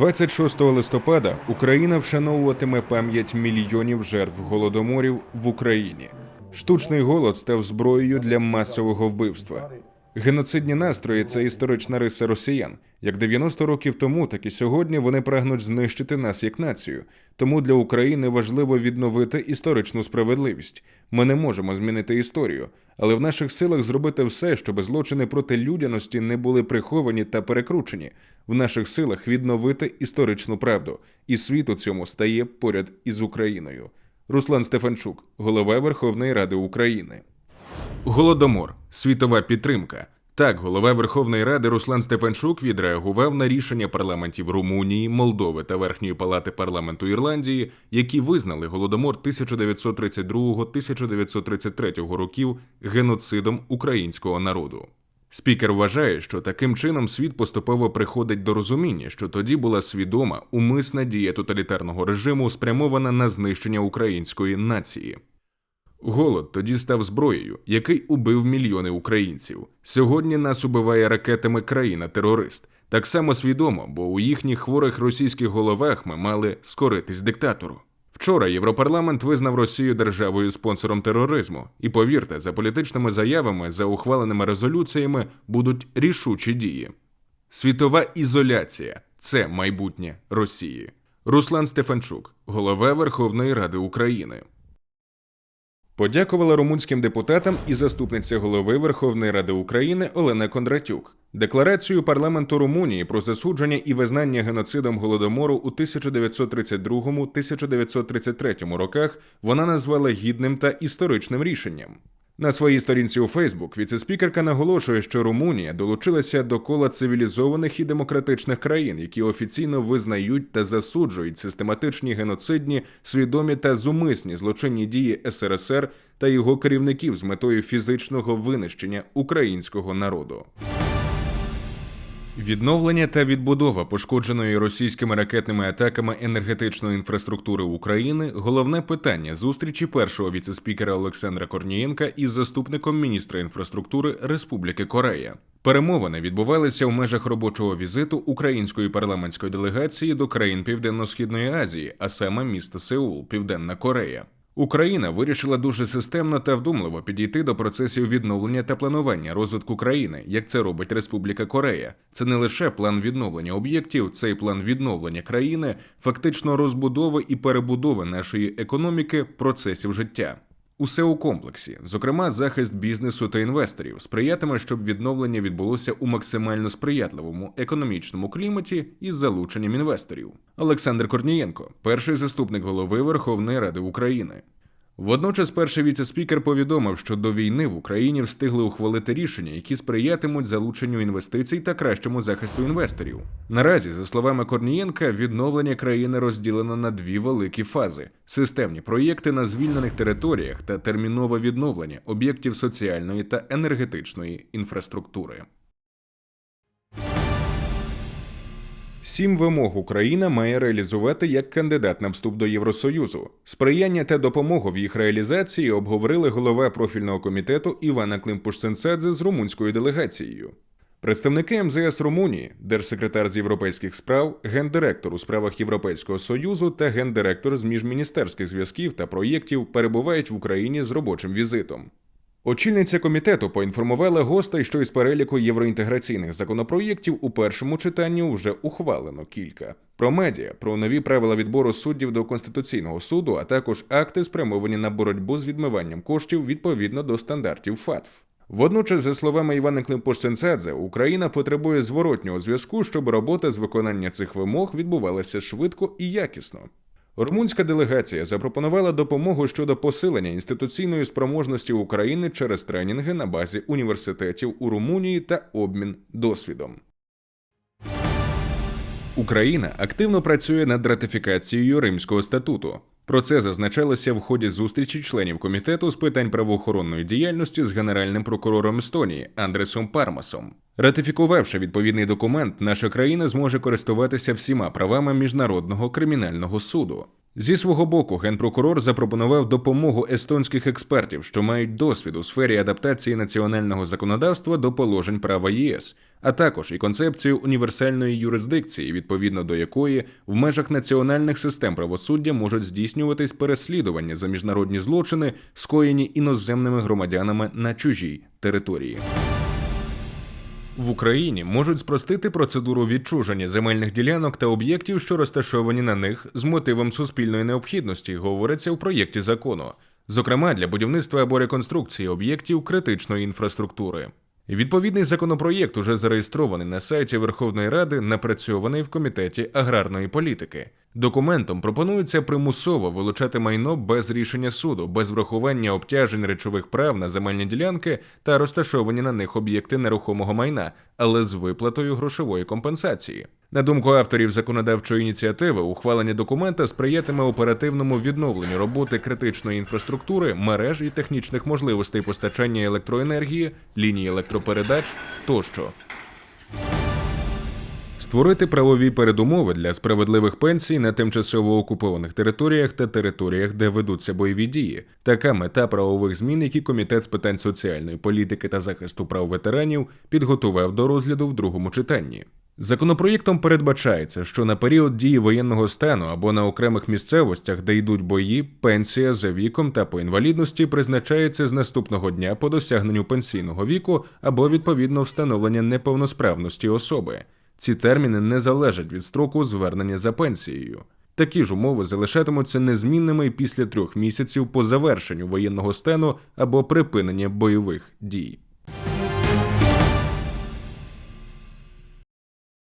26 листопада Україна вшановуватиме пам'ять мільйонів жертв голодоморів в Україні. Штучний голод став зброєю для масового вбивства. Геноцидні настрої це історична риса росіян. Як 90 років тому, так і сьогодні вони прагнуть знищити нас як націю. Тому для України важливо відновити історичну справедливість. Ми не можемо змінити історію, але в наших силах зробити все, щоб злочини проти людяності не були приховані та перекручені. В наших силах відновити історичну правду, і світ у цьому стає поряд із Україною. Руслан Стефанчук, голова Верховної Ради України. Голодомор, світова підтримка. Так, голова Верховної Ради Руслан Стефанчук відреагував на рішення парламентів Румунії, Молдови та Верхньої палати парламенту Ірландії, які визнали голодомор 1932-1933 років геноцидом українського народу. Спікер вважає, що таким чином світ поступово приходить до розуміння, що тоді була свідома умисна дія тоталітарного режиму, спрямована на знищення української нації. Голод тоді став зброєю, який убив мільйони українців. Сьогодні нас убиває ракетами країна-терорист. Так само свідомо, бо у їхніх хворих російських головах ми мали скоритись диктатору. Вчора Європарламент визнав Росію державою спонсором тероризму, і повірте, за політичними заявами, за ухваленими резолюціями будуть рішучі дії. Світова ізоляція це майбутнє Росії. Руслан Стефанчук, голова Верховної Ради України. Подякувала румунським депутатам і заступниця голови Верховної Ради України Олена Кондратюк. Декларацію парламенту Румунії про засудження і визнання геноцидом голодомору у 1932-1933 роках вона назвала гідним та історичним рішенням. На своїй сторінці у Фейсбук віцеспікерка наголошує, що Румунія долучилася до кола цивілізованих і демократичних країн, які офіційно визнають та засуджують систематичні геноцидні, свідомі та зумисні злочинні дії СРСР та його керівників з метою фізичного винищення українського народу. Відновлення та відбудова пошкодженої російськими ракетними атаками енергетичної інфраструктури України головне питання зустрічі першого віцеспікера Олександра Корнієнка із заступником міністра інфраструктури Республіки Корея. Перемовини відбувалися в межах робочого візиту української парламентської делегації до країн Південно-східної Азії, а саме міста Сеул, Південна Корея. Україна вирішила дуже системно та вдумливо підійти до процесів відновлення та планування розвитку країни, як це робить Республіка Корея. Це не лише план відновлення об'єктів, це й план відновлення країни, фактично розбудови і перебудови нашої економіки, процесів життя. Усе у комплексі, зокрема, захист бізнесу та інвесторів, сприятиме, щоб відновлення відбулося у максимально сприятливому економічному кліматі із залученням інвесторів. Олександр Корнієнко, перший заступник голови Верховної Ради України. Водночас, перший віцеспікер повідомив, що до війни в Україні встигли ухвалити рішення, які сприятимуть залученню інвестицій та кращому захисту інвесторів. Наразі, за словами Корнієнка, відновлення країни розділено на дві великі фази: системні проєкти на звільнених територіях та термінове відновлення об'єктів соціальної та енергетичної інфраструктури. Сім вимог Україна має реалізувати як кандидат на вступ до Євросоюзу. Сприяння та допомогу в їх реалізації обговорили голова профільного комітету Івана Климпуш-Сенсадзе з румунською делегацією. Представники МЗС Румунії, держсекретар з європейських справ, гендиректор у справах Європейського союзу та гендиректор з міжміністерських зв'язків та проєктів перебувають в Україні з робочим візитом. Очільниця комітету поінформувала гостей, що із переліку євроінтеграційних законопроєктів у першому читанні вже ухвалено кілька: про медіа, про нові правила відбору суддів до конституційного суду, а також акти, спрямовані на боротьбу з відмиванням коштів відповідно до стандартів ФАТФ. Водночас, за словами Івана Климпуш-Сенсадзе, Україна потребує зворотнього зв'язку, щоб робота з виконання цих вимог відбувалася швидко і якісно. Румунська делегація запропонувала допомогу щодо посилення інституційної спроможності України через тренінги на базі університетів у Румунії та обмін досвідом. Україна активно працює над ратифікацією Римського статуту. Про це зазначалося в ході зустрічі членів комітету з питань правоохоронної діяльності з генеральним прокурором Естонії Андресом Пармасом. Ратифікувавши відповідний документ, наша країна зможе користуватися всіма правами міжнародного кримінального суду. Зі свого боку, генпрокурор запропонував допомогу естонських експертів, що мають досвід у сфері адаптації національного законодавства до положень права ЄС, а також і концепцію універсальної юрисдикції, відповідно до якої в межах національних систем правосуддя можуть здійснюватись переслідування за міжнародні злочини, скоєні іноземними громадянами на чужій території. В Україні можуть спростити процедуру відчуження земельних ділянок та об'єктів, що розташовані на них з мотивом суспільної необхідності, говориться у проєкті закону, зокрема для будівництва або реконструкції об'єктів критичної інфраструктури. Відповідний законопроєкт уже зареєстрований на сайті Верховної Ради, напрацьований в комітеті аграрної політики. Документом пропонується примусово вилучати майно без рішення суду, без врахування обтяжень речових прав на земельні ділянки та розташовані на них об'єкти нерухомого майна, але з виплатою грошової компенсації. На думку авторів законодавчої ініціативи, ухвалення документа сприятиме оперативному відновленню роботи критичної інфраструктури, мереж і технічних можливостей постачання електроенергії, ліній електропередач тощо. Створити правові передумови для справедливих пенсій на тимчасово окупованих територіях та територіях, де ведуться бойові дії. Така мета правових змін, які комітет з питань соціальної політики та захисту прав ветеранів підготував до розгляду в другому читанні. Законопроєктом передбачається, що на період дії воєнного стану або на окремих місцевостях, де йдуть бої, пенсія за віком та по інвалідності призначається з наступного дня по досягненню пенсійного віку або відповідно встановлення неповносправності особи. Ці терміни не залежать від строку звернення за пенсією. Такі ж умови залишатимуться незмінними після трьох місяців по завершенню воєнного стану або припинення бойових дій.